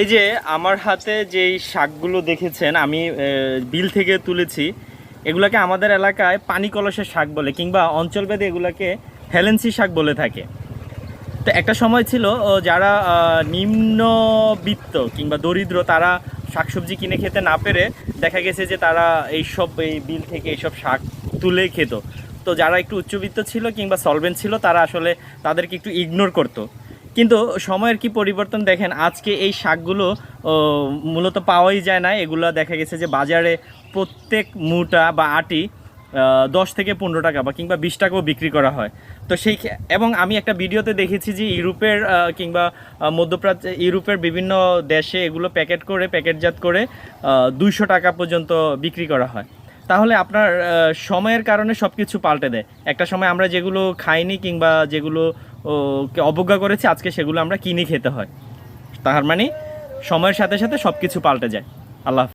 এই যে আমার হাতে যেই শাকগুলো দেখেছেন, আমি বিল থেকে তুলেছি, এগুলাকে আমাদের এলাকায় পানি কলসের শাক বলে কিংবা অঞ্চলভেদে এগুলাকে হেলেন্সি শাক বলে থাকে। তো একটা সময় ছিল যারা নিম্নবিত্ত কিংবা দরিদ্র, তারা শাকসবজি কিনে খেতে না পেরে দেখা গেছে যে তারা এইসব, এই বিল থেকে এইসব শাক তুলে খেত। তো যারা একটু উচ্চবিত্ত ছিল কিংবা সলভেন্ট ছিল, তারা আসলে তাদেরকে একটু ইগনোর করতো। কিন্তু সময়ের কি পরিবর্তন দেখেন, আজকে এই শাকগুলো মূলত পাওয়াই যায় না। এগুলো দেখা গেছে যে বাজারে প্রত্যেক মুটা বা আটি দশ থেকে পনেরো টাকা বা কিংবা বিশ টাকাও বিক্রি করা হয়। তো সেই এবং আমি একটা ভিডিওতে দেখেছি যে ইউরোপের কিংবা মধ্যপ্রাচ্য, ইউরোপের বিভিন্ন দেশে এগুলো প্যাকেট করে, প্যাকেটজাত করে দুইশো টাকা পর্যন্ত বিক্রি করা হয়। তাহলে আপনার সময়ের কারণে সব কিছু পাল্টে দেয়। একটা সময় আমরা যেগুলো খাইনি কিংবা যেগুলো কে অবজ্ঞা করেছি, আজকে সেগুলো আমরা কিনে খেতে হয় তাহার মানে সময়ের সাথে সাথে সব কিছু পাল্টে যায় আল্লাহ।